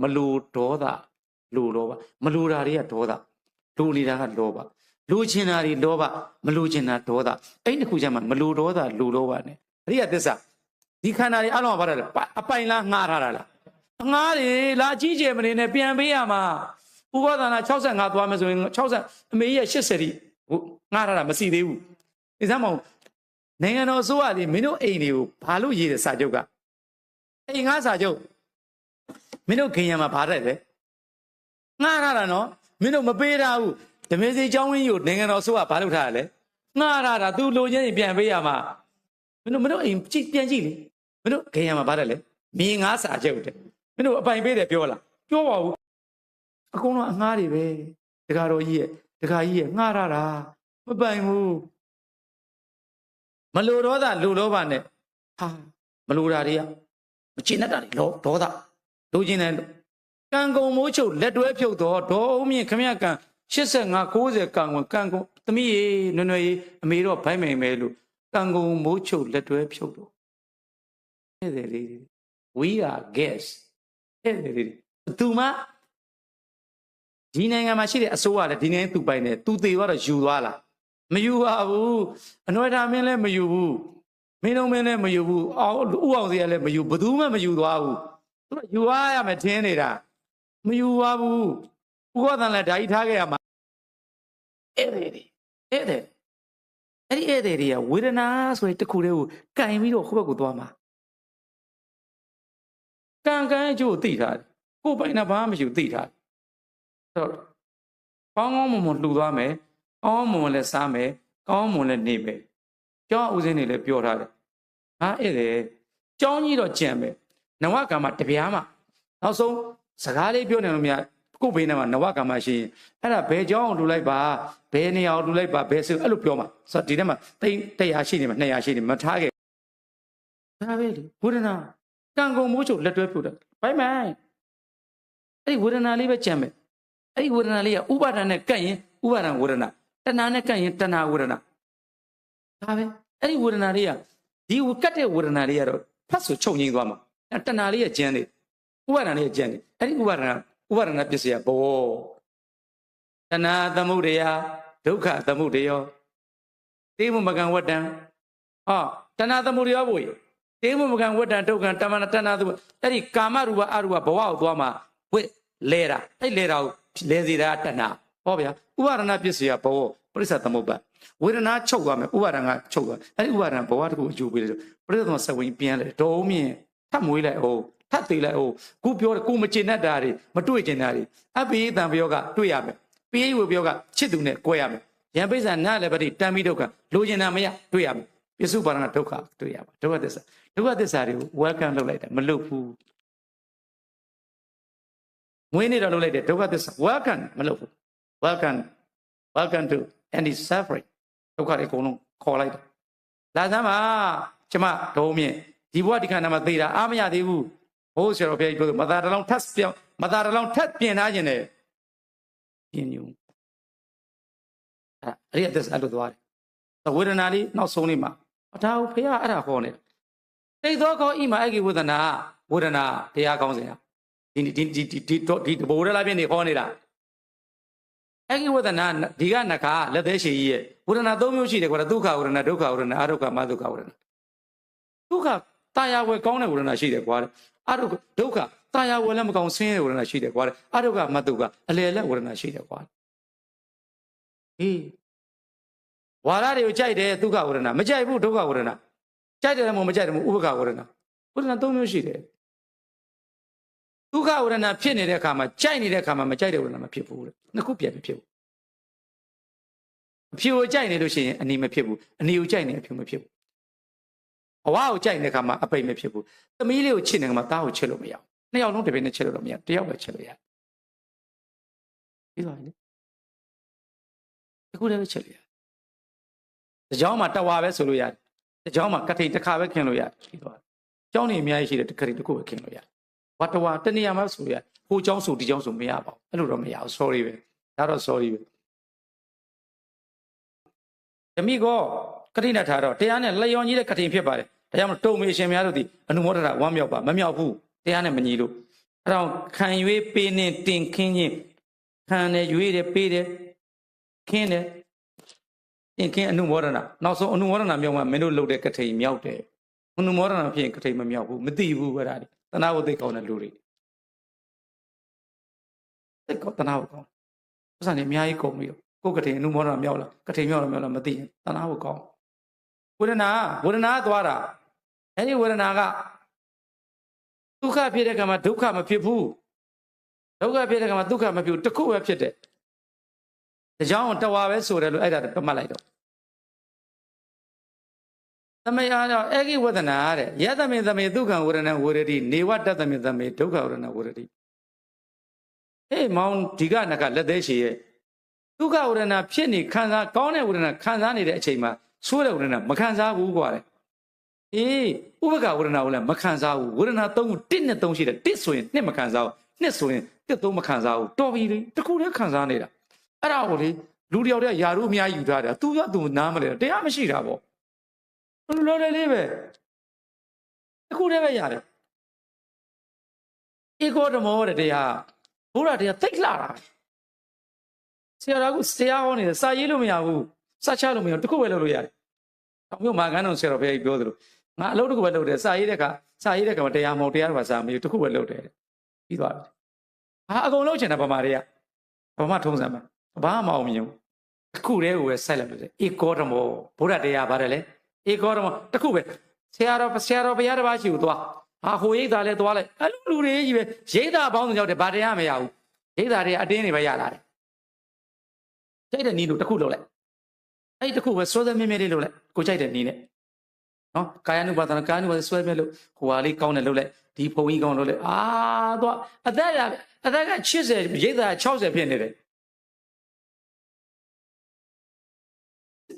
မလူဒေါသလူလောဘမလူတာတွေကဒေါသလူနေတာကလောဘလူချင်တာတွေလောဘမလူချင်တာဒေါသအဲ့ဒီတစ်ခုချမ်းမှာမလူဒေါသလူလောဘနဲ့အရိယသစ္စာဒီခန္ဓာတွေအလုံးကဘာလဲအပိုင်လားငှားထားတာလားငှားတယ်လာကြီးကျယ်မနေနဲ့ပြန်ပေးရမှာဥပဒနာ65သွားမယ်ဆိုရင်60အမေကြီးရဲ့80တိငှားထားတာမစီသေးဘူးဒီစမ်းမအောင်နိုင်ငံတော်အစိုးရလေးမင်းတို့အိမ်တွေကိုဘာလို့ရေးတဲ့စာချုပ်ကအိမ်ငှားစာချုပ် မင်းတို့ခင်ရမှာဘာတဲ့လဲငှားထားတာနော်မင်းတို့မပေးတာဘူးဓမေစီကျောင်းဝင်းကြီးကိုနိုင်ငံတော်အစိုးရဘာလုပ်ထားရလဲငှားထားတာ तू လိုချင်ရင်ပြန်ပေးရမှာမင်းတို့မင်းတို့အိမ်ကြည့်ပြန်ကြည့်လေမင်းတို့ခင်ရမှာဘာတဲ့လဲမြေငှားစာချုပ်တဲ့မင်းတို့အပိုင်ပေးတယ်ပြောလားပြောပါဘူးအကုန်လုံးအငှားတွေပဲတကားတော်ကြီးရဲ့တကားကြီးရဲ့ငှားထားတာမပိုင်ဘူးမလိုတော့တာလူလောဘနဲ့ဟာမလိုတာတွေကမချင်တတ်တာတွေလောဒေါသ လိုချင်တယ်ကံကုံမိုးချုပ်လက်တွဲဖြုတ်တော့ဒေါ်အောင်မြင့်ခမရကံ85 90ကံဝင်ကံကုံသမီးရေနွယ်နွယ်ရေအမေတော့ဘိုင်းမိန်ပဲလို့ကံကုံမိုးချုပ်လက်တွဲဖြုတ်တော့အဲ့ဒါလေး we are guests အဲ့ဒါလေးသူမှဒီနိုင်ငံမှာရှိတဲ့အစိုးရလည်းဒီနိုင်ငံသူပိုင်တယ်သူသေးသွားတော့ယူသွားလားမယူပါဘူးအနွယ်ထားမင်းလည်းမယူဘူးမင်းလုံးမင်းလည်းမယူဘူးအောင်ဥအောင်စီကလည်းမယူဘယ်သူမှမယူသွားဘူး သူကယူရရမယ်ထင်းနေတာမယူပါဘူးဥက္ကဋ္ဌလည်းဓာကြီးထားခဲ့ရမှာအဲ့ဒီဒီအဲ့ဒီအဲ့ဒီအဲ့ဒီတွေကဝေဒနာဆိုတဲ့တစ်ခုတည်းကိုကင်ပြီးတော့ဟိုဘက်ကိုသွားမှာကံကံအကျိုးသိထားတယ်ကိုယ်ပိုင်တာဘာမှမရှိဘူးသိထားတယ်ဆိုတော့ကောင်းကောင်းမွန်မွန်လှူသွားမယ်ကောင်းမွန်လည်းစားမယ်ကောင်းမွန်လည်းနေမယ်ကျောင်းဦးစင်းတွေလည်းပြောထားတယ်ဟာအဲ့ဒါကျောင်းကြီးတော့ကြံပဲ နဝကံမှာတပြားမှာနောက်ဆုံးစကားလေးပြောနေလို့မြကို့ဘေးနဲ့မှာနဝကံမှာရှိရင်အဲ့ဒါဘယ်ကျောင်းအောင်လှူလိုက်ပါဘယ်နေရာအောင်လှူလိုက်ပါဘယ်ဆိုအဲ့လိုပြောမှာဆိုတော့ဒီထဲမှာတိတ်100ရှိနေမှာ200ရှိနေမထားခဲ့ဒါပဲလေဝေဒနာကံကုန်မိုးချုပ်လက်တွဲပြုတ်တယ်ဘိုင်မိုင်အဲ့ဒီဝေဒနာလေးပဲကြံပဲအဲ့ဒီဝေဒနာလေးကဥပါဒဏ်နဲ့ကပ်ရင်ဥပါဒဏ်ဝေဒနာတဏှာနဲ့ကပ်ရင်တဏှာဝေဒနာဒါပဲအဲ့ဒီဝေဒနာလေးကဒီကတ်တဲ့ဝေဒနာလေးကတော့ဖတ်ဆိုချုပ်ငိမ့်သွားမှာ တဏှာလေးကကျန်းတယ်ဥပါဒဏ်လေးကကျန်းတယ်အဲ့ဒီဥပါဒဏ်ဥပါဒနာပစ္စယဘောတဏှာသမုဒယဒုက္ခသမုဒယောတေမမကံဝတ္တံဟောတဏှာသမုဒယောဘို့တေမမကံဝတ္တံဒုက္ခတမနာတဏှာသူအဲ့ဒီကာမရူပအရူပဘဝကိုသွားမှာဝိလဲတာအဲ့လဲတာကိုလဲစီတာတဏှာဟောဗျာဥပါဒနာပစ္စယဘောပရိစ္ဆသမုပ္ပါဝေဒနာချုပ်သွားမယ်ဥပါဒနာကချုပ်သွားအဲ့ဒီဥပါဒနာဘဝတကူအကျိုးပေးတယ်ပရိစ္ဆသမစဝင်ပြန်လဲဒေါ်မြင့် ထပ်မွေးလိုက်အောင်ထပ်သေးလိုက်အောင်ခုပြောတယ်ကိုမကျင်တတ်တာတွေမတွေ့ကျင်တာတွေအပိယတံပြောကတွေ့ရမယ်ပိယဝပြောကချစ်သူနဲ့꿰ရမယ်ယံပိဿာနာလည်းပတိတံမိဒုက္ခလိုချင်တာမရတွေ့ရမယ်ပစ္စုပါဒနာဒုက္ခတွေ့ရပါဒုက္ခသစ္စာဒုက္ခသစ္စာတွေကို welcome လုပ်လိုက်တယ်မလုပ်ဘူးငွေနေတော့လုပ်လိုက်တယ်ဒုက္ခသစ္စာ welcome မလုပ်ဘူး welcome welcome to any suffering ဒုက္ခတွေအကုန်လုံးခေါ်လိုက်တယ်လာစမ်းပါကျမဒုံမြင့် ဒီဘဝဒီခန္ဓာမှာသေတာအားမရသေးဘူးဟိုးဆရာတော်ဘုရားကြီးပြောမသာတလောင်ထပ်ပြောင်းမသာတလောင်ထပ်ပြင်ထားခြင်းနဲ့ပြင်းညူအဲ့အဲ့ဒီအသက်အဲ့လိုသွားတယ်ဝေဒနာလေးနောက်ဆုံးလေးမှာအထာဘုရားအဲ့ဒါခေါ်နေတိတ်သောကောဣမအဂိဝေဒနာဝေဒနာတရားကောင်းစဉ်ဒီဒီဒီဒီဒီဒီဘိုးရလာပြင်းနေခေါ်နေတာအဂိဝေဒနာဒီကနခါလက်သေးရှိကြီးရဲ့ဝေဒနာ၃မျိုးရှိတယ်ကွာဒုက္ခဝေဒနာဒုက္ခဝေဒနာအဒုက္ခမဒုက္ခဝေဒနာဒုက္ခ တာယာဝယ်ကောင်းတဲ့ဝေဒနာရှိတယ်ကွာအဒုက္ခဒုက္ခတာယာဝယ်လည်းမကောင်းဆင်းရဲဝေဒနာရှိတယ်ကွာအဒုက္ခမဒုက္ခအလယ်လက်ဝေဒနာရှိတယ်ကွာဟေးဝါရတွေကိုကြိုက်တယ်ဒုက္ခဝေဒနာမကြိုက်ဘူးဒုက္ခဝေဒနာကြိုက်တယ်လည်းမကြိုက်တယ်မဥပ္ပခဝေဒနာဝေဒနာ၃မျိုးရှိတယ်ဒုက္ခဝေဒနာဖြစ်နေတဲ့အခါမှာကြိုက်နေတဲ့အခါမှာမကြိုက်တဲ့ဝေဒနာမဖြစ်ဘူးတဲ့နှစ်ခုပြန်မဖြစ်ဘူးအဖြူကိုကြိုက်နေလို့ရှိရင်အနီမဖြစ်ဘူးအနီကိုကြိုက်နေအဖြူမဖြစ်ဘူး အဝါကိုကြိုက်နေတဲ့အခါမှာအပိတ်မဖြစ်ဘူးသမီးလေးကိုချစ်နေတဲ့အခါမှာသားကိုချစ်လို့မရဘူးနှစ်ယောက်လုံးတစ်ပင်းနဲ့ချစ်လို့တော့မရတယောက်ပဲချစ်လို့ရပြီးသွားပြီတခုတည်းပဲချစ်လို့ရတကြောင်မှာတဝါပဲဆိုလို့ရတယ်တကြောင်မှာကထိန်တစ်ခါပဲခင်လို့ရတယ်ပြီးသွားကျောင်းနေအများကြီးရှိတယ်တခထိန်တစ်ခုပဲခင်လို့ရတယ်ဝတဝါတနေရာမှာဆိုရဟိုကျောင်းဆိုဒီကျောင်းဆိုမရပါဘူးအဲ့လိုတော့မရဘူး sorry ပဲဒါတော့ sorry ပဲဓမိကော ကတိနဲ့ထားတော့တရားနဲ့လျော်ကြီးတဲ့ကတိဖြစ်ပါတယ်ဒါကြောင့်မလို့တုံမေရှင်များတို့ဒီအနုမောဒနာဝမ်းမြောက်ပါမမြောက်ဘူးတရားနဲ့မညီလို့အဲ့တော့ခံရွေးပေးနေတင်ခင်းခြင်းခံတယ်ရွေးတယ်ပေးတယ်ခင်းတယ်တင်ခင်းအနုမောဒနာနောက်ဆုံးအနုမောဒနာမြောက်မှမင်းတို့လုပ်တဲ့ကထိန်မြောက်တယ်အနုမောဒနာဖြစ်ရင်ကထိန်မမြောက်ဘူးမသိဘူးအဲ့ဒါဒီတနာဝသိကောင်းတဲ့လူတွေသိကောတနာဝကောင်းပတ်စံနေအများကြီးကုန်ပြီးတော့ကိုယ်ကထိန်အနုမောဒနာမြောက်လားကထိန်မြောက်လားမြောက်လားမသိရင်တနာဝကောင်း ဝေဒနာဝေဒနာသွားတာအဲ့ဒီဝေဒနာကဒုက္ခဖြစ်တဲ့ကံမှာဒုက္ခမဖြစ်ဘူးဒုက္ခဖြစ်တဲ့ကံမှာဒုက္ခမဖြစ်ဘူးတစ်ခုပဲဖြစ်တယ်ဒါကြောင့်တဝါပဲဆိုတယ်လို့အဲ့ဒါပတ်မှတ်လိုက်တော့သမယတော့အေကိဝဒနာတဲ့ယတမေသမေဒုက္ခဝရဏဝရတိနေဝတတမေသမေဒုက္ခဝရဏဝရတိဟေးမောင်ဒီကနကလက်သေးရှိရဲ့ဒုက္ခဝရဏဖြစ်နေခံစားကောင်းတဲ့ဝရဏခံစားနေတဲ့အချိန်မှာ ဆိုးတဲ့ဝရဏမခံစားဘူးကွာတဲ့အေးဥပကဝရဏကိုလည်းမခံစားဘူးဝရဏ၃ခုတစ်နဲ့၃ရှိတယ်တစ်ဆိုရင်နှစ်မခံစားဘူးနှစ်ဆိုရင်တစ်သုံးမခံစားဘူးတော်ပြီလေတခုတည်းခံစားနေတာအဲ့ဒါကိုလေလူတယောက်တည်းယာရုအများကြီးယူထားတယ်သူကသူနားမလဲတရားမရှိတာပေါ့လောလောလေးပဲတခုတည်းပဲရတယ်ဧကောဓမောတဲ့တရားဘုရားတရားသိတ်လာတာဆရာတော်ကဆရာဟောနေတယ်စာရေးလို့မရဘူး စာချလို့မရဘူးတခုပဲလုပ်လို့ရတယ်တောင်မြို့မာကန်းတော်ဆရာတော်ဘုရားကြီးပြောသလိုငါအလုပ်တခုပဲလုပ်တယ်စာရေးတဲ့အခါစာရေးတဲ့အခါမှာတရားမဟုတ်တရားတော့စာမယူတခုပဲလုပ်တယ်ပြီးသွားပြီဟာအကုန်လုံးချင်တာဗမာတွေကဗမာထုံးစံမှာဘာမှမအောင်မြင်ဘူးတစ်ခုတည်းကိုပဲဆက်လက်လို့တယ်ဧကောဓမောဘုရားတရားပါတယ်လေဧကောဓမောတစ်ခုပဲဆရာတော်ဆရာတော်ဘုရားတစ်ပါးရှိကိုသွားဟာဟိုရိတ်သားလဲသွားလိုက်အလူလူတွေကြီးပဲရိတ်သားပေါင်းစုံရောက်တယ်ဗာတရားမရဘူးရိတ်သားတွေအတင်းတွေပဲရလာတယ်ကြိုက်တဲ့နီးလို့တစ်ခုလုပ်လိုက် အဲ့ဒီတစ်ခုပဲစွဲစွဲမြဲမြဲလေးလုပ်လိုက်ကိုကြိုက်တဲ့နီးနဲ့နော်ကာယ ानु ပါဒနာကာယ ानु ပါဒစွဲမြဲလို့ဟိုဟာလေးကောင်းတယ်လုပ်လိုက်ဒီဘုံကြီးကောင်းလုပ်လိုက်အာတော့အသက်ကအသက်က80ရိတ်သား60ဖြစ်နေတယ်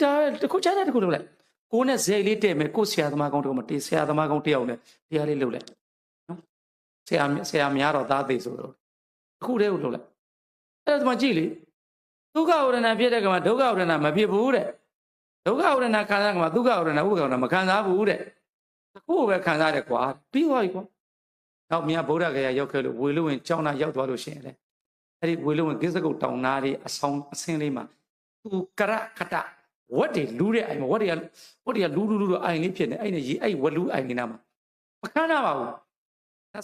ဒါတခုချတဲ့တခုလုပ်လိုက်ကိုနဲ့ဇေလေးတဲ့မယ်ကိုဆရာသမားကောင်းတော့မတေးဆရာသမားကောင်းတယောက်နဲ့တရားလေးလုပ်လိုက်နော်ဆရာဆရာများတော့သားသေးဆိုတော့တခုတည်းကိုလုပ်လိုက်အဲ့ဒါမှကြည့်လေ ဒုက္ခဝရဏဖြစ်တဲ့ကမှာဒုက္ခဝရဏမဖြစ်ဘူးတဲ့ဒုက္ခဝရဏခံစားကမှာဒုက္ခဝရဏဥပ္ပကဝရဏမခံစားဘူးတဲ့တခုပဲခံစားတယ်ကွာပြီးသွားပြီကွာနောက်မြတ်ဗုဒ္ဓဂယာရောက်ခဲ့လို့ဝေလူဝင်ကြောင်းနာရောက်သွားလို့ရှိရင်လေအဲ့ဒီဝေလူဝင်ကိစ္စကုတ်တောင်နာလေးအဆောင်အဆင်းလေးမှာသူကရခတဝတ်တွေလူးတဲ့အိမ်မှာဝတ်တွေကဝတ်တွေကလူးလူးလူးတော့အိမ်လေးဖြစ်နေအဲ့နဲ့ရေအဲ့ဝတ်လူးအိမ်နေနာမှာမခန်းနာပါဘူး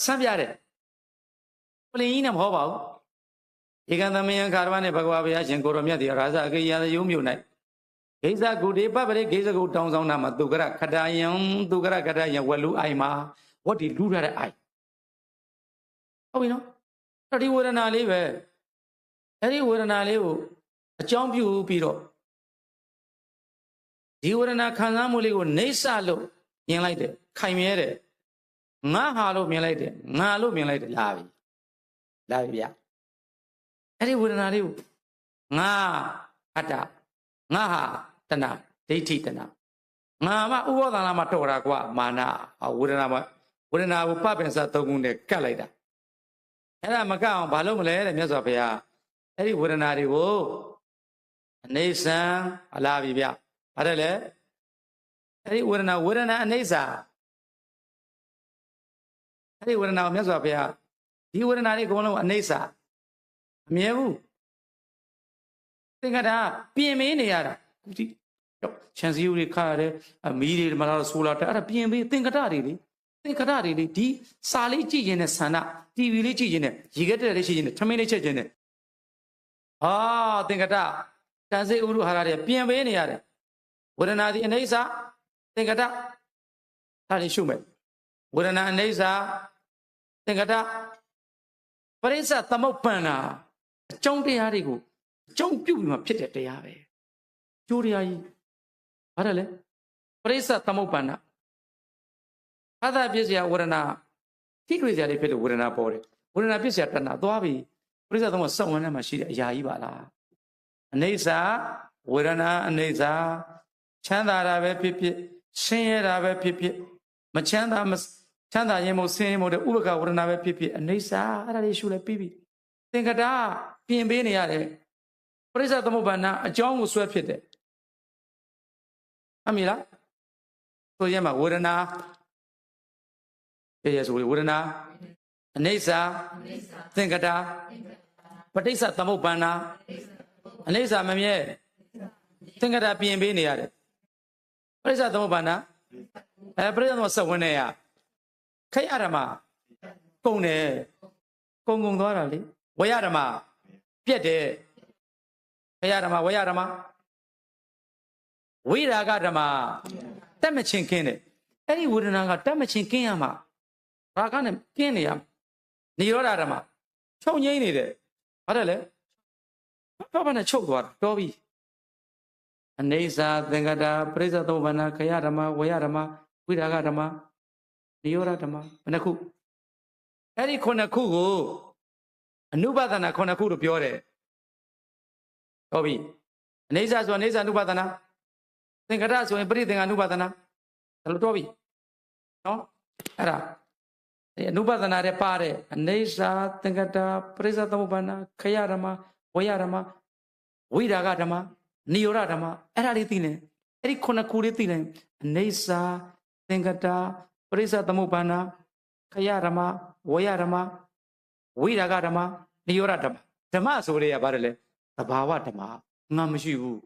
ဆန်းပြတယ်ပလင်ကြီးနဲ့မဟုတ်ပါဘူး ဧကံသမယံခါရဝနဲ့ဘဂဝါဘုရားရှင်ကိုရောမြတ်တိရာဇအကေယယုံမြို့၌ဂိဇဂုတေပပရိဂိဇဂုတောင်းဆောင်နာမှာသူကရခတယံသူကရခတယံဝတ်လူအိမ်မှာဝတ်ဒီလူးထားတဲ့အိမ်ဟုတ်ပြီနော်အဲ့ဒီဝေဒနာလေးပဲအဲ့ဒီဝေဒနာလေးကိုအကြောင်းပြုပြီးတော့ဒီဝေဒနာခံစားမှုလေးကိုနှိမ့်ဆလို့မြင်လိုက်တယ်ခိုင်မြဲတယ်ငါဟာလို့မြင်လိုက်တယ်ငါလို့မြင်လိုက်တယ်လာပြီလာပြီဗျ အဲ့ဒီဝေဒနာလေးကိုငါအတ္တငါဟာတဏဒိဋ္ဌိတဏငါမဥပဒနာမှာတော်တာကွာမာနဝေဒနာမှာဝေဒနာကိုပပင်စသုံးခုနဲ့ကတ်လိုက်တာအဲ့ဒါမကအောင်ဘာလို့မလဲတဲ့မြတ်စွာဘုရားအဲ့ဒီဝေဒနာတွေကိုအနေဆံအလားပြီဗျဘာတယ်လဲအဲ့ဒီဝေဒနာဝေဒနာအနေဆာအဲ့ဒီဝေဒနာကိုမြတ်စွာဘုရားဒီဝေဒနာတွေအကုန်လုံးအနေဆာ အမြဲဘူးသင်္ကတာပြင်မင်းနေရတာဒီချန်စီယူတွေခါရတယ်အမီးတွေမလားဆိုလာတယ်အဲ့ဒါပြင်ပေးသင်္ကတာတွေလေသင်္ကတာတွေလေဒီစာလေးကြည့်ရင်နဲ့ဆန္ဒ TV လေးကြည့်ရင်နဲ့ရေကက်တဲ့လေးရှိရင်နဲ့ထမင်းလေးချက်ခြင်းနဲ့ဟာသင်္ကတာတန်စိတ်ဥရုဟာရတွေပြင်ပေးနေရတယ်ဝေဒနာဒီအနေစာသင်္ကတဒါတွေရှုမယ်ဝေဒနာအနေစာသင်္ကတပရိစ္ဆသမုပ္ပန္နာ အကြောင်းတရားတွေကိုအကြောင်းပြုပြီးမှဖြစ်တဲ့တရားပဲကျိုးတရားကြီးဘာတယ်လဲပရိစ္ဆသမုပ္ပန္နာဘာသာပြည့်စရာဝေဒနာထိတွေ့စရာတွေဖြစ်လို့ဝေဒနာပေါ်တယ်ဝေဒနာပြည့်စရာတဏှာသွားပြီပရိစ္ဆသမုပ္ပစောင့်ဝင်ထဲမှာရှိတဲ့အရာကြီးပါလားအနေစာဝေဒနာအနေစာချမ်းသာတာပဲဖြစ်ဖြစ်ဆင်းရဲတာပဲဖြစ်ဖြစ်မချမ်းသာမချမ်းသာရင်မို့ဆင်းရဲမို့တဲ့ဥပကဝရဏပဲဖြစ်ဖြစ်အနေစာအဲ့ဒါလေးရှုလဲပြီးပြီသင်္ကတာ ပြင်ပေးနေရတယ်ပရိစ္ဆသမုပ္ပန္နအကြောင်းကိုဆွဲဖြစ်တယ်အမေလားဆိုရင်မှာဝေဒနာပြည့်ရဆိုဝေဒနာအနိစ္စသင်္ကတာပဋိစ္စသမုပ္ပန္နာအနိစ္စမမြဲသင်္ကတာပြင်ပေးနေရတယ်ပဋိစ္စသမုပ္ပန္နာအဲပဋိစ္စသမုပ္ပစက်ဝင်နေရခိုက်ရဓမ္မကုံတယ်ကုံကုံသွားတာလေဝရဓမ္မ ပြက်တယ်ခရဓမ္မဝရဓမ္မဝိရာဂဓမ္မတက်မချင်းခင်းတယ်အဲ့ဒီဝေဒနာကတက်မချင်းခင်းရမှာရာဂနဲ့ခင်းနေရမှာនិရောဓဓမ္မချုပ်ငိမ့်နေတယ်ဘာတယ်လဲဘာဘာနဲ့ချုပ်သွားတာတော်ပြီအနေစာသင်္ကတာပရိစ္ဆသုဘနာခရဓမ္မဝရဓမ္မဝိရာဂဓမ္မនិရောဓဓမ္မဘယ်နှခုအဲ့ဒီခုနှစ်ခုကို အနုပါဒနာခုနှစ်ခုလို့ပြောတယ်ဟုတ်ပြီအနေစာဆိုအနေစာအနုပါဒနာသင်္ကတဆိုရင်ပရိသင်္ဃအနုပါဒနာဒါလို့တော့ပြီနော်အဲ့ဒါဒီအနုပါဒနာတဲ့ပါတဲ့အနေစာသင်္ကတပရိစ္ဆသမုပ္ပန္နခရဓမ္မဝေယဓမ္မဝိရာဂဓမ္မနိရောဓဓမ္မအဲ့ဒါလေးသိနေအဲ့ဒီခုနှစ်ခုလေးသိနေအနေစာသင်္ကတပရိစ္ဆသမုပ္ပန္နခရဓမ္မဝေယဓမ္မ ဝိရာဂဓမ္မနိရောဓဓမ္မဓမ္မဆိုရဲရပါတယ်လေသဘာဝဓမ္မငါမရှိဘူး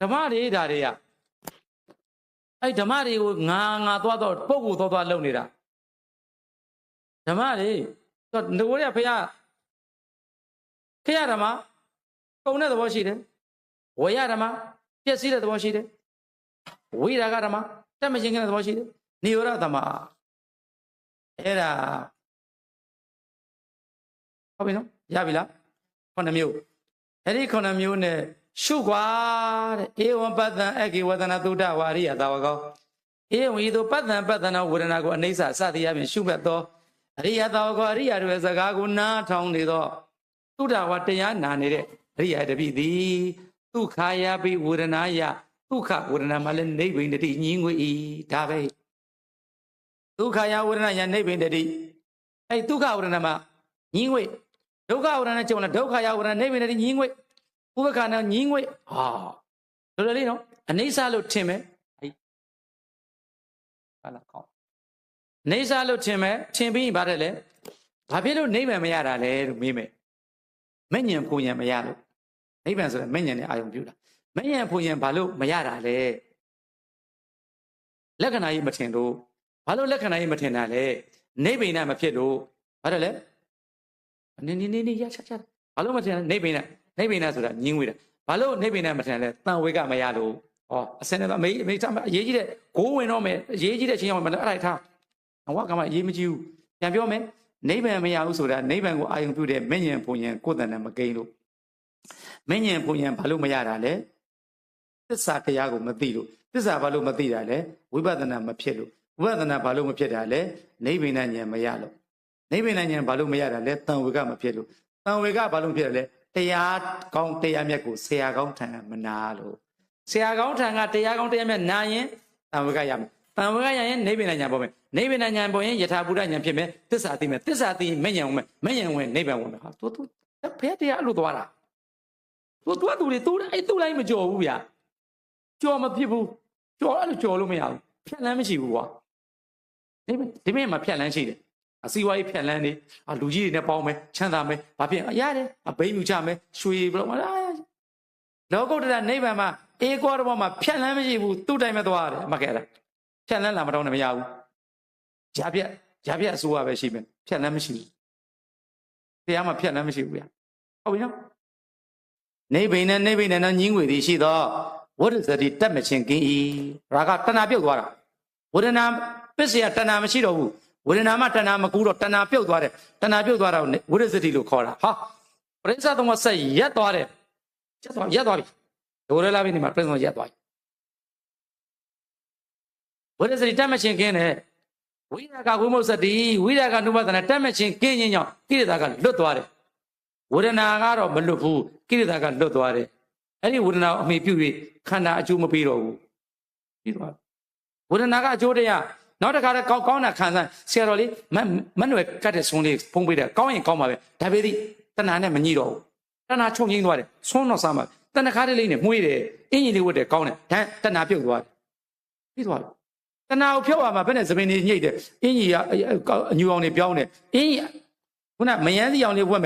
ဓမ္မတွေဒါတွေကအဲ့ဓမ္မတွေကိုငါငါသွားတော့ပုဂ္ဂိုလ်သွားသွားလုပ်နေတာဓမ္မတွေတော့ငိုရဖះဖះဓမ္မပုံတဲ့သဘောရှိတယ်ဝေယဓမ္မပြည့်စည်တဲ့သဘောရှိတယ်ဝိရာဂဓမ္မတက်မချင်းတဲ့သဘောရှိတယ်နိရောဓဓမ္မအဲ့ဒါ ဟုတ်ပြီနော်ရပြီလားခုနှစ်မျိုးအဲ့ဒီခုနှစ်မျိုးနဲ့ရှုကွာတဲ့ဧဝံပတ္တံအကိဝဒနာသုဒ္ဓဝါရိယသာဝကောဧဝံဤသို့ပတ္တံပတ္တနာဝေဒနာကိုအနိစ္စစသည်အပြင်ရှုမှတ်သောအရိယသာဝကောအရိယတို့ရဲ့စကားကိုနားထောင်နေသောသုဒ္ဓဝါတရားနာနေတဲ့အရိယတပိသည်ဒုက္ခယာပိဝေဒနာယဒုက္ခဝေဒနာမှာလည်းနိဗ္ဗိန်တတိညင်းငွေဤဒါပဲဒုက္ခယာဝေဒနာယနိဗ္ဗိန်တတိအဲ့ဒုက္ခဝေဒနာမှာညင်းငွေ ဒုက္ခဝေဒနာကြုံလာဒုက္ခယာဝေဒနာနိဗ္ဗိန်တတိညင်းငွေဥပက္ခနဲ့ညင်းငွေဟာလောလောလေးနော်အနေဆာလို့ထင်မယ်အဲ့ဟာလာကောင်းနေဆာလို့ထင်မယ်ထင်ပြီးဗါတယ်လေဘာဖြစ်လို့နိဗ္ဗာန်မရတာလဲလို့မေးမယ်မဲ့ညံပူညံမရလို့နိဗ္ဗာန်ဆိုရင်မဲ့ညံနဲ့အာယုံပြုတာမဲ့ညံပူညံဘာလို့မရတာလဲလက္ခဏာကြီးမထင်လို့ဘာလို့လက္ခဏာကြီးမထင်တာလဲနိဗ္ဗာန်နဲ့မဖြစ်လို့ဘာတယ်လဲ နင်းနင်းနင်းရချာချာဘာလို့မထင်လဲနိဗ္ဗာန်နဲ့နိဗ္ဗာန်ဆိုတာညင်းဝေးတာဘာလို့နိဗ္ဗာန်မထင်လဲတန်ဝေကမရလို့ဟောအစင်းနဲ့အမေအမေအရေးကြီးတဲ့ဂိုးဝင်တော့မယ်အရေးကြီးတဲ့ချင်းအောင်မအဲ့ဒါထားအဝကမှအရေးမကြီးဘူးပြန်ပြောမယ်နိဗ္ဗာန်မရဘူးဆိုတာနိဗ္ဗာန်ကိုအာယုံပြုတဲ့မဉ္ဇဉ်ဘုံဉ္ဇဉ်ကိုယ်တန်နဲ့မကိန်းလို့မဉ္ဇဉ်ဘုံဉ္ဇဉ်ဘာလို့မရတာလဲသစ္စာတရားကိုမသိလို့သစ္စာဘာလို့မသိတာလဲဝိပဿနာမဖြစ်လို့ဝိပဿနာဘာလို့မဖြစ်တာလဲနိဗ္ဗာန်ဉာဏ်မရလို့ နိဗ္ဗာန်ဉာဏ်ဘာလို့မရတာလဲတန်ဝေကမဖြစ်လို့တန်ဝေကဘာလို့ဖြစ်တယ်လဲတရားကောင်းတရားမြတ်ကိုဆရာကောင်းထံမနာလို့ဆရာကောင်းထံကတရားကောင်းတရားမြတ်နာရင်တန်ဝေကရမယ်တန်ဝေကရရင်နိဗ္ဗာန်ဉာဏ်ပေါ်မယ်နိဗ္ဗာန်ဉာဏ်ပေါ်ရင်ယထာဘုဒ္ဓဉာဏ်ဖြစ်မယ်သစ္စာသိမယ်သစ္စာသိရင်မဉဏ်ဝင်မယ်မဉဏ်ဝင်နိဗ္ဗာန်ဝင်မယ်ဟာသူသူဖဲတရားအဲ့လိုသွားတာသူသူသူလေသူအဲ့သူလိုက်မကြော်ဘူးဗျာကြော်မဖြစ်ဘူးကြော်အဲ့လိုကြော်လို့မရဘူးဖြတ်လန်းမရှိဘူးကွာဒီဒီမင်းမှာဖြတ်လန်းရှိတယ် အစီဝါရေးဖြတ်လန်းနေအလူကြီးတွေနဲ့ပေါင်းမယ်ချမ်းသာမယ်ဘာဖြစ်ရတယ်အဘိမြူချမယ်ရွှေဘလို့မလားလောကုတ္တရနိဗ္ဗာန်မှာအေကွာတော့မှာဖြတ်လန်းမရှိဘူးသူ့တိုင်းပဲသွားတယ်အမကဲလားဖြတ်လန်းလာမတော့နဲ့မရဘူးဂျာပြက်ဂျာပြက်အစိုးရပဲရှိမယ်ဖြတ်လန်းမရှိဘူးတရားမှာဖြတ်လန်းမရှိဘူးဗျာဟုတ်ပြီနော်နေဘိနဲ့နေဘိနဲ့တော့ညင်းငွေသည်ရှိတော့ဝိရဇတိတက်မချင်းကင်းဤရာကတဏှာပြုတ်သွားတာဝေဒနာပစ္စယတဏှာမရှိတော့ဘူး ဝေဒနာမှတဏှာမကူတော့တဏှာပြုတ်သွားတယ်တဏှာပြုတ်သွားတာကိုဝိရဇတိလို့ခေါ်တာဟာပရိစ္ဆသုံးကဆက်ရက်သွားတယ်ရက်သွားရက်သွားပြီဒိုရဲလာပြီဒီမှာပရိစ္ဆသုံးရက်သွားပြီဝိရဇတိတက်မချင်းကင်းတယ်ဝိရာကဝိမုတ်စတိဝိရာကနုပဒနာတက်မချင်းကင်းခြင်းကြောင့်ကိရိတာကလွတ်သွားတယ်ဝေဒနာကတော့မလွတ်ဘူးကိရိတာကလွတ်သွားတယ်အဲ့ဒီဝေဒနာကိုအမိပြု၍ခန္ဓာအကျိုးမပေးတော့ဘူးပြီးသွားဝေဒနာကအကျိုးတရား နောက်တစ်ခါတော့ကောင်းကောင်းတာခံစားဆရာတော်လေးမမနွယ်ကတ်တဲ့ဆွန်းလေးဖုံးပေးတယ်ကောင်းရင်ကောင်းပါပဲဒါပေသည်တဏှာနဲ့မညှိတော့ဘူးတဏှာချုပ်ငိမ့်သွားတယ်ဆွန်းတော့စားမှာတဏှာခါလေးလေးနဲ့မှုေးတယ်အင်ကြီးလေးဝတ်တယ်ကောင်းတယ်ဒါတဏှာပြုတ်သွားတယ်ပြီးသွားတယ်တဏှာကိုဖြုတ်ရမှာဘယ်နဲ့သပင်တွေညိတ်တယ်အင်းကြီးကအညူအောင်တွေပြောင်းတယ်အင်းကြီးခုနမယန်းစီအောင်တွေဝက်